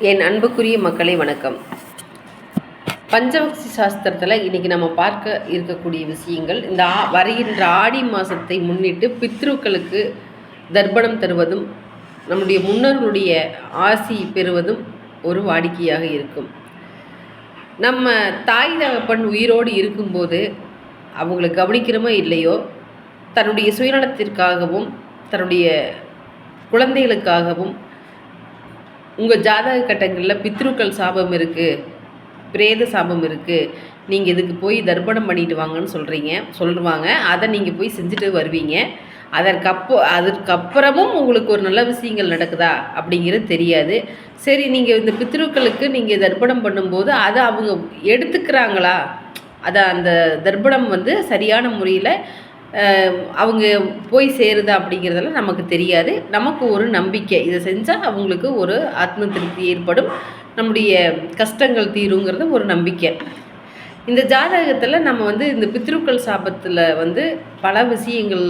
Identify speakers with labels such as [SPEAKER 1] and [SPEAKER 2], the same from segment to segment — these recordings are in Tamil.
[SPEAKER 1] என் அன்புக்குரிய மக்களை வணக்கம். பஞ்சவக்சி சாஸ்திரத்தில் இன்றைக்கி நம்ம பார்க்க இருக்கக்கூடிய விஷயங்கள் இந்த ஆ வருகின்ற ஆடி மாதத்தை முன்னிட்டு பித்ருக்களுக்கு தர்ப்பணம் தருவதும் நம்முடைய முன்னோர்களுடைய ஆசி பெறுவதும் ஒரு வாடிக்கையாக இருக்கும். நம்ம தாய் தகப்பன் உயிரோடு இருக்கும்போது அவங்களை கவனிக்கிறோமோ இல்லையோ? தன்னுடைய சுயநலத்திற்காகவும் தன்னுடைய குழந்தைகளுக்காகவும் உங்கள் ஜாதக கட்டங்களில் பித்ருக்கள் சாபம் இருக்குது பிரேத சாபம் இருக்குது நீங்கள் இதுக்கு போய் தர்ப்பணம் பண்ணிட்டு வாங்கன்னு சொல்கிறீங்க சொல்லுவாங்க. அதை நீங்கள் போய் செஞ்சுட்டு வருவீங்க. அதற்கப்போ அதற்கப்புறமும் உங்களுக்கு ஒரு நல்ல விஷயங்கள் நடக்குதா அப்படிங்கிறது தெரியாது. சரி நீங்கள் இந்த பித்ருக்களுக்கு நீங்கள் தர்ப்பணம் பண்ணும்போது அதை அவங்க எடுத்துக்கிறாங்களா? அதை அந்த தர்ப்பணம் வந்து சரியான முறையில் அவங்க போய் சேருதா அப்படிங்கிறதெல்லாம் நமக்கு தெரியாது. நமக்கு ஒரு நம்பிக்கை. இதை செஞ்சால் அவங்களுக்கு ஒரு ஆத்ம திருப்தி ஏற்படும். நம்முடைய கஷ்டங்கள் தீருங்கிறது ஒரு நம்பிக்கை. இந்த ஜாதகத்தில் நம்ம வந்து இந்த பித்ருக்கள் சாபத்தில் வந்து பல விஷயங்கள்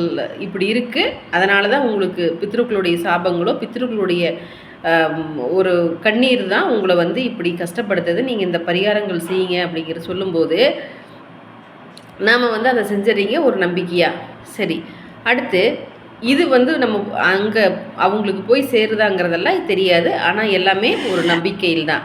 [SPEAKER 1] இப்படி இருக்குது அதனால தான் உங்களுக்கு பித்ருக்களுடைய சாபங்களோ பித்ருக்களுடைய ஒரு கண்ணீர் தான் உங்களை வந்து இப்படி கஷ்டப்படுத்துது. நீங்கள் இந்த பரிகாரங்கள் செய்யுங்க அப்படிங்கிற சொல்லும்போது நாம் வந்து அதை செஞ்சிடறீங்க ஒரு நம்பிக்கையாக சரி. அடுத்து இது வந்து நம்ம அங்கே அவங்களுக்கு போய் சேருதாங்கிறதெல்லாம் தெரியாது. ஆனால் எல்லாமே ஒரு நம்பிக்கையில் தான்